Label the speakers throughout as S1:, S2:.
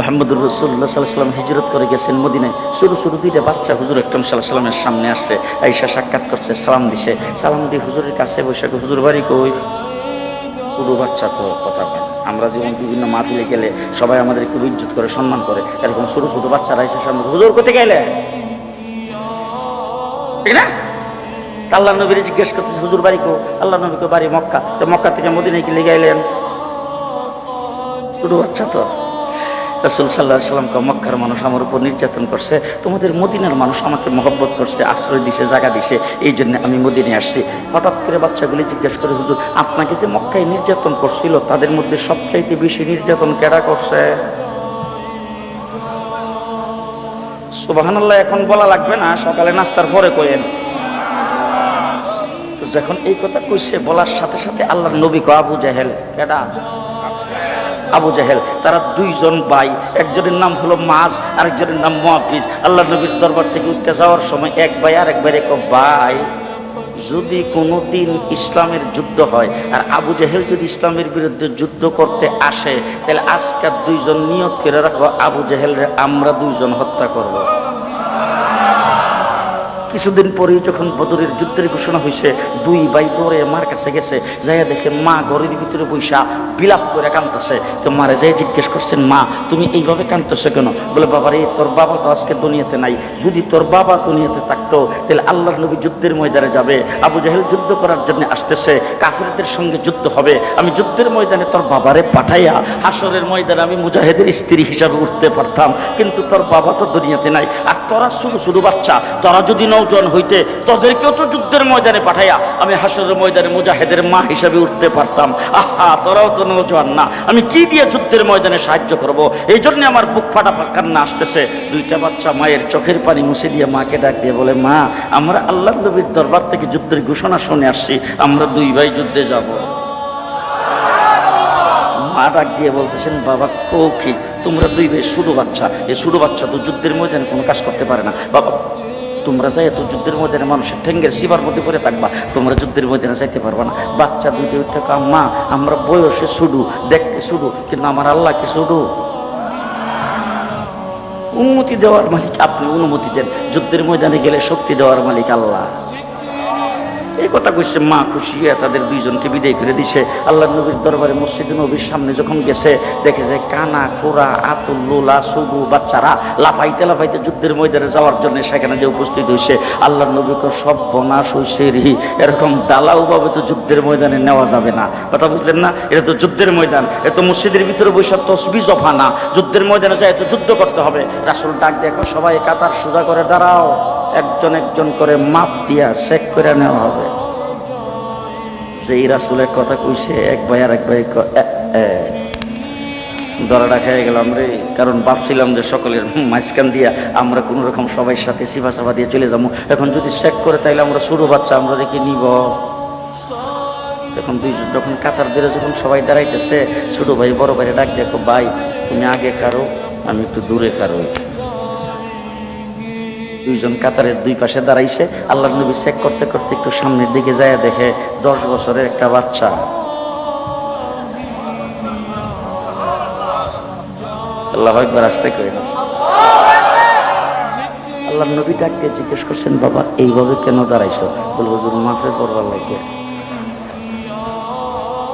S1: মোহাম্মদুর রসুল্লাহ সাল্লাহ সাল্লাম হিজরত করে গেছেন মদিনায়। শুরু শুরু দুইটা বাচ্চা হুজুর একদম সাল্লাহ সাল্লামের সামনে আসছে আইসা সাক্ষাৎ করছে, সালাম দিছে। সালাম দিয়ে হুজুরের কাছে বসে হুজুর বাড়ি কই? পুরো বাচ্চা তো কথা না। আমরা যেমন বিভিন্ন মাহফিলে গেলে সবাই আমাদের খুব ইজ্জত করে, সম্মান করে, এরকম ছোট ছোট বাচ্চারা এসে সামনে, হুজুর করতে গেলে? ঠিক না? আল্লাহ নবীর জিজ্ঞেস করতেছে, হুজুর বাড়ি কো আল্লাহ নবীকে বাড়ি মক্কা। তো মক্কা থেকে মদিনায় কি লেগে এলেন ছোট বাচ্চা তো। রসুল সাল্লাহ সাল্লামকে মক্কার মানুষ আমার উপর নির্যাতন করছে, তোমাদের মদিনার মানুষ আমাকে মহব্বত করছে, আশ্রয় দিছে, জায়গা দিছে, এই জন্য আমি মদিনে আসছি। হঠাৎ করে বাচ্চাগুলি জিজ্ঞেস করে, হুজুর, আপনাকে যে মক্কায় নির্যাতন করছিল, তাদের মধ্যে সবচাইতে বেশি নির্যাতন কেডা করছে? সুবাহান্লাহ এখন বলা লাগবে না, সকালে নাস্তার পরে কয়েন যখন এই কথা কইছে, বলার সাথে সাথে আল্লাহর নবী কো আবু জাহেল, কেডা? আবু জাহেল, তারা দুইজন ভাই, একজনের নাম হলো মাস, আরেকজনের নাম মহাফিজ আল্লাহ নবীর দরবার থেকে উঠতে যাওয়ার সময় এক ভাই আরেক ভাই রেখো, ভাই, যদি কোনো দিন ইসলামের যুদ্ধ হয় আর আবু জাহেল যদি ইসলামের বিরুদ্ধে যুদ্ধ করতে আসে, তাহলে আজকার দুইজন নিয়োগ করে রাখব, আবু জাহেলরে আমরা দুইজন হত্যা করব। কিছুদিন পরে যখন বদরের যুদ্ধের ঘোষণা হয়েছে দুই ভাই দৌড়ে মার কাছে গেছে, যাইয়া দেখে মা ঘরের ভিতরে বৈশা বিলাপ করে কাঁদতেছে। তো মারে যাই জিজ্ঞেস করছেন, মা, তুমি এইভাবে কাঁদতেছো কেন? বলে বাবা রে তোর বাবা তো আজকে দুনিয়াতে নাই। যদি তোর বাবা দুনিয়াতে থাকতো, তাহলে আল্লাহর নবী যুদ্ধের ময়দানে যাবে। আবু জাহেল যুদ্ধ করার জন্য আসতেছে, কাফিরদের সঙ্গে যুদ্ধ হবে। আমি যুদ্ধের ময়দানে তোর বাবারে পাঠাইয়া হাসরের ময়দানে আমি মুজাহিদের স্ত্রী হিসাবে উঠতে পারতাম। কিন্তু তোর বাবা তো দুনিয়াতে নাই। আর তোরা শুধু শুধু বাচ্চা, তোরা যদি নৌজন হইতে তোদেরকেও তো যুদ্ধের ময়দানে পাঠাইয়া আমি হাসরের ময়দানে মুজাহিদের মা হিসাবে উঠতে পারতাম। আহা, তোরাও তো নৌজওয়ান না। আমি কি দিয়ে যুদ্ধের ময়দানে সাহায্য করব? এই জন্য আমার বুক ফাটা কান্না আসতেছে। দুইটা বাচ্চা মায়ের চোখের পানি মুছে দিয়ে মাকে ডাক দিয়ে বলে, মা, আমরা আল্লাহ নবীর দরবার থেকে যুদ্ধের ঘোষণা শুনে আসছি। আমরা দুই ভাই যুদ্ধে যাব। মা ডাক দিয়ে বলতেছেন, বাবা, কৌকি, তোমরা দুই ভাই শুধু বাচ্চা। এই শুধু বাচ্চা তো যুদ্ধের ময়দানে কোনো কাজ করতে পারে না। বাবা তোমরা যাই এত যুদ্ধের ময়দানে মানুষের ঠেঙ্গের শিবার মধ্যে পড়ে থাকবা। তোমরা যুদ্ধের ময়দানে যাইতে পারবা না। বাচ্চা দুইটা থাকা মা আমরা বয়সে শুধু, দেখতে শুধু, কিন্তু আমার আল্লাহ কি শুধু। অনুমতি দেওয়ার মালিক আপনি অনুমতি দেন। যুদ্ধের ময়দানে গেলে শক্তি দেওয়ার মালিক আল্লাহ। এই কথা কইছে, মা খুশি হয়ে তাদের দুইজনকে বিদায় করে দিছে। আল্লাহ নবীর দরবারে মসজিদ নবীর সামনে যখন গেছে, দেখে যায় কানা কোরা আতুল, লোলা, সুগু, বাচ্চারা লাফাইতে লাফাইতে যুদ্ধের ময়দানে যাওয়ার জন্য সেখানে যে উপস্থিত হয়েছে আল্লাহ নবীকে সব বনাশ হয়েছে রি এরকম দালাও ভাবে তো যুদ্ধের ময়দানে নেওয়া যাবে না। কথা বুঝলেন না? এটা তো যুদ্ধের ময়দান, এ তো মসজিদের ভিতরে বৈশা তসবি জফা না। যুদ্ধের ময়দানে যায় তো যুদ্ধ করতে হবে। রাসুল ডাক দেখো সবাই কাতার সোজা করে দাঁড়াও। একজন একজন করে মাপ দিয়া চেক করে নেওয়া হবে। যেই রাসুলের কথা কইছে, এক ভাই আর এক ভাই। দরাটা খেয়ে গেলাম রে, কারণ ভাবছিলাম যে সকলের মাঝখান দিয়া আমরা কোনো রকম সবাই সাথে সিফা সাফা দিয়ে চলে যাব। এখন যদি চেক করে তাইলে আমরা ছোটো বাচ্চা, আমরা দেখি নিব। তখন দুইজন যখন কাতার দিলে যখন সবাই দাঁড়াইতেছে, ছোটো ভাই, বড় ভাই ডাক দেখো ভাই, তুমি আগে কারও, আমি একটু দূরে কারও। দুইজন কাতারের দুই পাশে দাঁড়াইছে। আল্লাহ নবী চেক করতে করতে একটু সামনের দিকে যায়, দেখে দশ বছরের একটা বাচ্চা। আল্লাহ একবার আসতে করে আল্লাহ নবী ডাকতে জিজ্ঞেস করছেন, বাবা, এইভাবে কেন দাঁড়াইছো? বলব হুজুর মাফে করবার লাগে।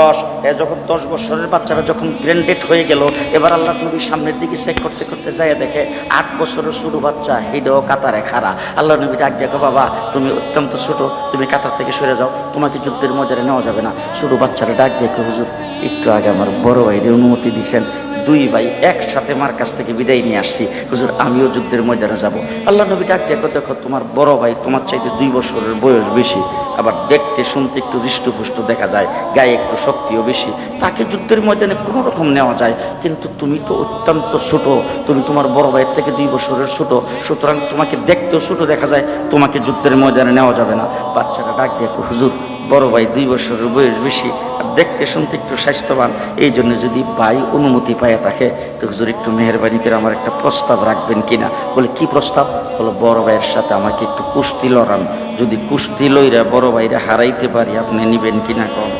S1: দশ, এ যখন দশ বছরের বাচ্চারা যখন গ্র্যান্ডেড হয়ে গেল, এবার আল্লাহ নবী সামনের দিকে চেক করতে করতে যায়, দেখে আট বছরের ছোটো বাচ্চা হিডো কাতারে খাড়া। আল্লাহ নবী ডাক দেখো বাবা, তুমি অত্যন্ত ছোটো, তুমি কাতার থেকে সরে যাও, তোমাকে যুদ্ধের ময়দানে নেওয়া যাবে না। ছোটো বাচ্চারা ডাক দেখো হুজুর, একটু আগে আমার বড় ভাইদের অনুমতি দিছেন দুই ভাই একসাথে মার কাছ থেকে বিদায় নিয়ে আসছি। হুজুর, আমিও যুদ্ধের ময়দানে যাব। আল্লাহ নবী ডাক দেখো দেখো, তোমার বড় ভাই তোমার চাইতে দুই বছরের বয়স বেশি। আবার দেখতে শুনতে একটু হৃষ্টপুষ্ট দেখা যায়, গায়ে একটু শক্তিও বেশি। তাকে যুদ্ধের ময়দানে কোনো রকম নেওয়া যায়, কিন্তু তুমি তো অত্যন্ত ছোট। তুমি তোমার বড় ভাইয়ের থেকে দুই বছরের ছোট। সুতরাং তোমাকে দেখতেও ছোট দেখা যায়, তোমাকে যুদ্ধের ময়দানে নেওয়া যাবে না। বাচ্চাটা ডাক দেখো হুজুর, বড় ভাই দুই বছরের বয়স বেশি। দেখতে, শুনতে একটু স্বাস্থ্যবান। এই জন্য যদি ভাই অনুমতি পায় থাকে তো হুজুর একটু মেহরবানি করে আমার একটা প্রস্তাব রাখবেন কিনা? বলে, কি প্রস্তাব? বলো, বড় ভাইয়ের সাথে আমাকে একটু কুস্তি লড়ান। যদি কুস্তি লইরা বড় ভাইরা হারাইতে পারি, আপনি নিবেন কিনা কম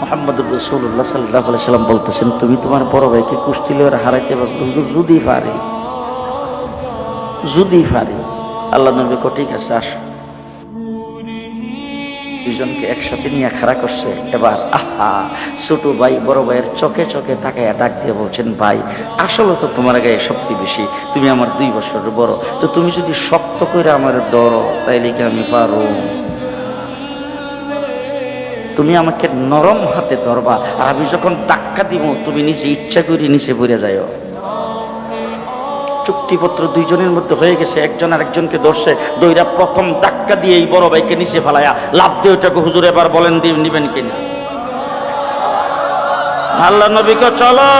S1: মোহাম্মদুর রসুল্লাহ সাল্লাহ সাল্লাম বলতেছেন, তুমি তোমার বড় ভাইকে কুস্তি লইরা হারাইতে পারবে হুজুর, যদি পারি। যদি পারি। আল্লাহ নবী কো ঠিক আছে, আসো। দুজনকে একসাথে নিয়ে খাড়া করছে। এবার, আহা, ছোট ভাই বড় ভাইয়ের চোখে চোখে তাকে ডাক দিয়ে বলছেন, ভাই, আসলে তো তোমার গায়ে শক্তি বেশি, তুমি আমার দুই বছরের বড়, তো তুমি যদি শক্ত করে আমার ডরো তাইলে কি আমি পারো তুমি আমাকে নরম হাতে ধরবা, আর আমি যখন ধাক্কা দিব, তুমি নিজে ইচ্ছা করে নিচে পড়ে যাও চুক্তিপত্র দুইজনের মধ্যে হয়ে গেছে, একজন আরেকজনকে ধরছে, দইরা প্রথম ধাক্কা দিয়ে এই বড় ভাইকে নিচে ফেলায়া লাভ দিয়ে ওটাকে হুজুর এবার বলেন দিয়ে নিবেন কিনা? আল্লাহ নবীকে চলো।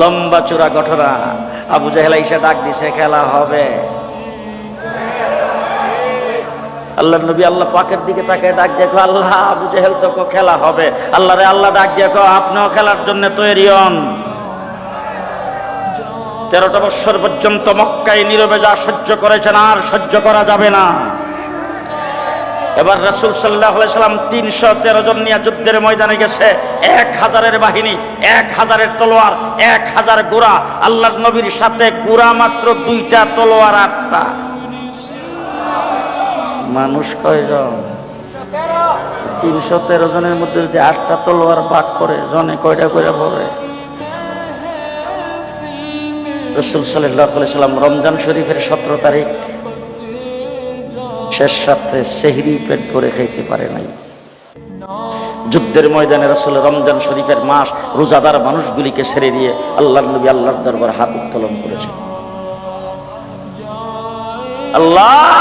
S1: লম্বা চূড়া ঘটনা। আবু জাহেলা ইসা ডাক দিছে, খেলা হবে। আল্লাহ নবী আল্লাহ পাকের দিকে তাকে ডাক দেখো আল্লাহ, আবু জাহেল তো খেলা হবে। আল্লাহ রে আল্লাহ ডাক দেখো আপনিও খেলার জন্য তৈরি হন। তেরোটা বৎসর পর্যন্ত মক্কায় নীরবে যা সহ্য করেছেন আর সহ্য করা যাবে না। এবার রাসুল সাল্লাহ সাল্লাম তিনশো তেরো জন নিয়ে যুদ্ধের ময়দানে গেছে। এক হাজারের বাহিনী, এক হাজারের তলোয়ার, এক হাজার গোড়া। আল্লাহ নবীর সাথে গোড়া মাত্র দুইটা তলোয়ার, আটটা। মানুষ কয়জন? তিনশো তেরো জনের মধ্যে যদি আটটা তলোয়ার বাক করে জনে কয়টা করে পড়ে? রসুল সাল্লাম রমজান শরীফের সতেরো তারিখ শেষ রাত্রে সেহরি পেট ভরে খাইতে পারে নাই। যুদ্ধের ময়দানে রসুল রমজান শরীফের মাস রোজাদার মানুষগুলিকে ছেড়ে দিয়ে আল্লাহ নবী আল্লাহর দরবার হাত উত্তোলন করেছে আল্লাহ,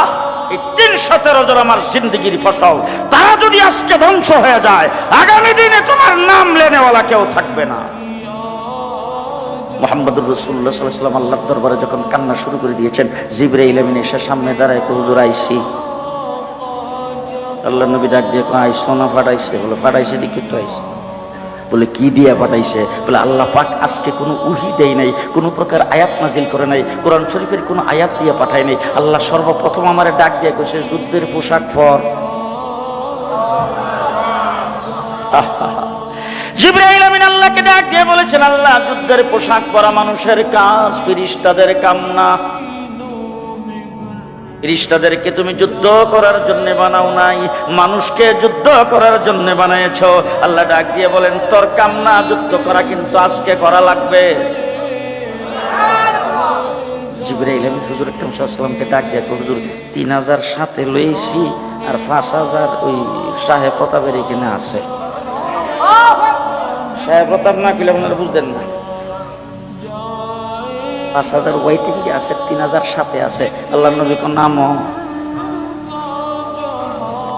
S1: এই তিনশো তেরো জন আমার জিন্দগির ফসল, তারা যদি আজকে ধ্বংস হয়ে যায়, আগামী দিনে তোমার নাম লেনেওয়ালা কেউ থাকবে না। মোহাম্মদুর রসুল্লাহ সাল্লাম আল্লাহর দরবারে যখন কান্না শুরু করে দিয়েছেন জিবরে ইলামিন এসে সামনে দাঁড়ায় হুজুর, আইসি। আল্লাহ নবী ডাক দিয়ে আই সোনা পাঠাইছে। বলে, পাঠাইছে দেখি তো, আইসি। বলে, কি দিয়া পাঠাইছে? বলে, আল্লাহ পাক আজকে কোনো উহি দেয় নাই, কোনো প্রকার আয়াত নাজিল করে নাই, কোরআন শরীফের কোনো আয়াত দিয়ে পাঠায় নাই। আল্লাহ সর্বপ্রথম আমার ডাক দিয়ে কইছে, যুদ্ধের পোশাক পর। জিব্রাইল আমিন আল্লাহকে ডাক দিয়ে বলেছেন, আল্লাহ, যুদ্ধের পোশাক পরা মানুষের কাজ, ফিরিস্তাদের কাম না ফিরিস্তাদেরকে তুমি যুদ্ধ করার জন্য বানাও নাই, মানুষকে যুদ্ধ করার জন্য বানিয়েছ। আল্লাহ ডাক দিয়ে বলেন, তোর কাম না যুদ্ধ করা কিন্তু আজকে করা লাগবে। জিব্রাইল আমিন হুজুর আকরাম সাল্লামকে ডাক দিয়ে হুজুর, তিন হাজার সাথে লইছি আর পাঁচ হাজার ওই সাহেব প্রতাপের এখানে আছে। সাহেব প্রতাপ না কিলে আপনারা বুঝতেন না। পাঁচ হাজার ওয়াইটিং আছে, তিন হাজার সাথে আছে। আল্লাহ নবী কোন নাম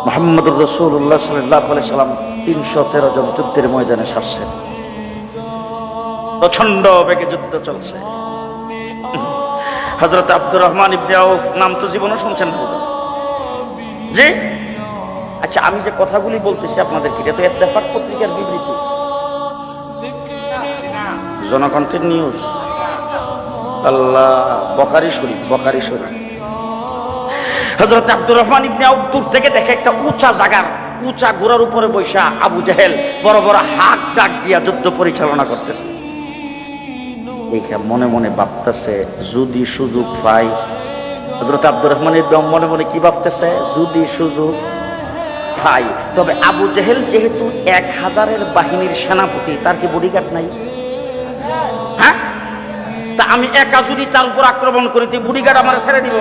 S1: মোহাম্মদুর রসুল্লাহ সাল্লাহ সাল্লাম তিনশো তেরো জন যুদ্ধের ময়দানে সারছেন। প্রচণ্ড বেগে যুদ্ধ চলছে। হজরত আব্দুর রহমান ইবনে নাম তো জীবনও শুনছেন জি? আচ্ছা আমি যে কথাগুলি বলতেছি আপনাদেরকে, এটা তো এত্তেফাক পত্রিকার বিবৃতি। জনকণ্ঠের নিউজ আল্লাহ, বখারি শরীফ বখারি শরীফ। হজরত আব্দুর রহমান ইবনে আউফ দূর থেকে দেখে একটা উঁচা জায়গার উঁচা গোড়ার উপরে বৈশা আবু জাহেল বড় বড় হাক ডাক দিয়া যুদ্ধ পরিচালনা করতেছে। এইটা মনে মনে ভাবতেছে, যদি সুযোগ পাই। হজরত আব্দুর রহমান ইবনে মনে মনে কি ভাবতেছে? যদি সুযোগ পাই। তবে আবু জেহেল যেহেতু এক হাজারের বাহিনীর সেনাপতি, তার কি বডিগার্ড নাই? তা আমি একা যদি তার উপর আক্রমণ করি তুই বুড়িগার্ড আমার ছেড়ে দিব।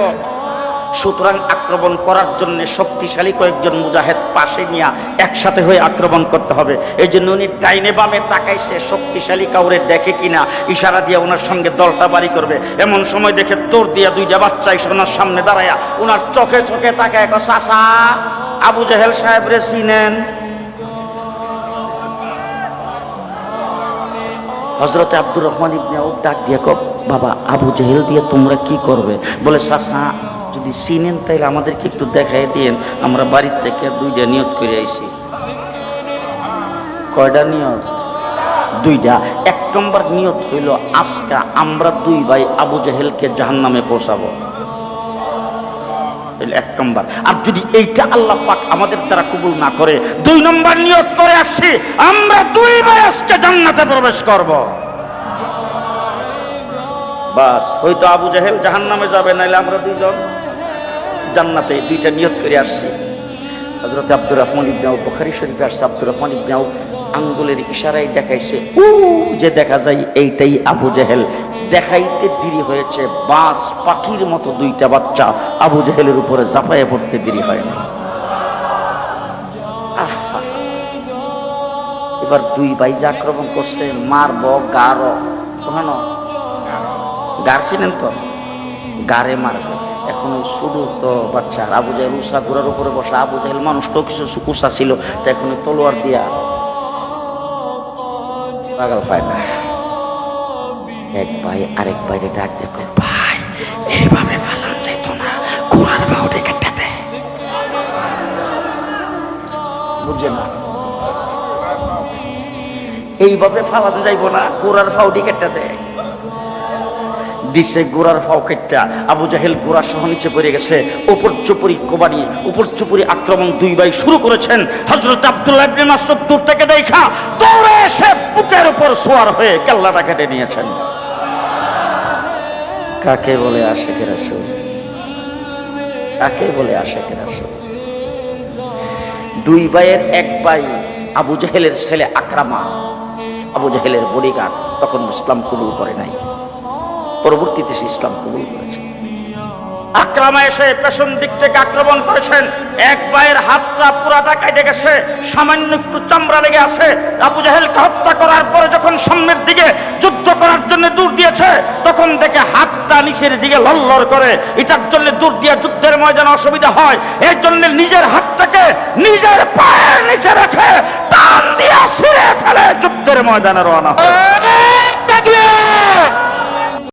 S1: সুতরাং আক্রমণ করার জন্য শক্তিশালী কয়েকজন মুজাহেদ পাশে নিয়ে একসাথে হয়ে আক্রমণ করতে হবে। এই জন্য উনি ডাইনে বামে তাকাইছে, শক্তিশালী কাউরে দেখে কিনা ইশারা দিয়ে ওনার সঙ্গে দলটা বাড়ি করবে। এমন সময় দেখে তোর দিয়া দুইটা বাচ্চা এসে ওনার সামনে দাঁড়ায়া ওনার চোখে চোখে তাকায় চাষা আবু জাহেল সাহেব রে চিনেন? হজরতে আব্দুর রহমান ইবনে আউফ ডাক দিয়ে কব বাবা, আবু জাহেল দিয়ে তোমরা কি করবে? বলে সাসা যদি চিনেন তাইলে আমাদেরকে একটু দেখাই দিন আমরা বাড়ির থেকে দুইটা নিয়ত করে আইছি। কয়টা নিয়ত? দুইটা। এক নম্বর নিয়ত হইল, আজকা আমরা দুই ভাই আবু জাহেলকে জাহান নামে পৌঁছাবো। এক নম্বর। আর যদি এইটা আল্লাহ পাক আমাদের দ্বারা কবুল না করে, দুই নম্বর নিয়ত করে আসছি, আমরা দুই আজকে জান্নাতে প্রবেশ করব। বাস, হয়তো আবু জাহেল জাহান নামে যাবে, নাইলে আমরা দুইজন জান্নাতে দুইটা নিয়ত করে আসছি। হজরত আব্দুর রহমান ইবনাউ বুখারি শরীফে আসছে, আব্দুর রহমান ইবনাউ আঙ্গুলের ইশারায় দেখাইছে, উ যে দেখা যায় এইটাই আবু জেহেল। দেখাইতে দেরি হয়েছে, বাস পাখির মতো দুইটা বাচ্চা আবু জেহেলের উপরে জাপায়ে পড়তে দেরি হয় না। এবার দুই বাইজে আক্রমণ করছে, মারব গার গার ছিলেন তো? গারে মারবে। এখন শুধু তো বাচ্চা, আবু জাহেল উষা ঘোড়ার উপরে বসা, আবু জাহেল মানুষটাও কিছু উষা ছিল, তো এখন তলোয়ার দিয়া পাগল পায় না। এক ভাই আরেক বাইরে ডাক দেখো ভাই, এইভাবে ফালান যাইতো না। ঘোড়ার বাউডে কেটে দে। বুঝে না? এইভাবে যাইব না গোড়ার ফাও কেটটা আবু জাহেল গোড়া সহ নিচে পড়ে গেছে। উপর চুপুরি কোবানি, উপর চুপুরি আক্রমণ দুই ভাই শুরু করেছেন। হজরত আব্দুল্লাহ ইবনে মাসউদ দূর থেকে দেখা, দৌড়ে এসে বুকের উপর সোয়ার হয়ে কেল্লাটা কেটে নিয়েছেন। কাকে বলে আশেকের আসল? কাকে বলে আশেকের আসল? দুই ভাইয়ের এক ভাই আবু জাহেলের ছেলে আক্রামা। আবু জাহেলের বড়িগার তখন ইসলাম কবুল করে নাই। পরবর্তীতে সে ইসলাম কবুল করেছে। আক্রামা এসে পেছন দিক থেকে আক্রমণ করেছেন। এক ভাইয়ের হাতটা পুরাটা কেটে গেছে, সামান্য একটু চামড়া লেগে আছে। আবু জাহেলকে হত্যা করার পরে যখন সামনের দিকে যুদ্ধ করার জন্য দূর দিয়েছে, তখন দেখে হাতটা নিচের দিকে লল্লর করে। এটার জন্য দূর দিয়ে যুদ্ধের ময়দানে অসুবিধা হয়। এর জন্য নিজের হাতটাকে নিজের পায়ের নিচে রেখে টান দিয়ে ছিঁড়ে ফেলে যুদ্ধের ময়দানে রওনা হয়।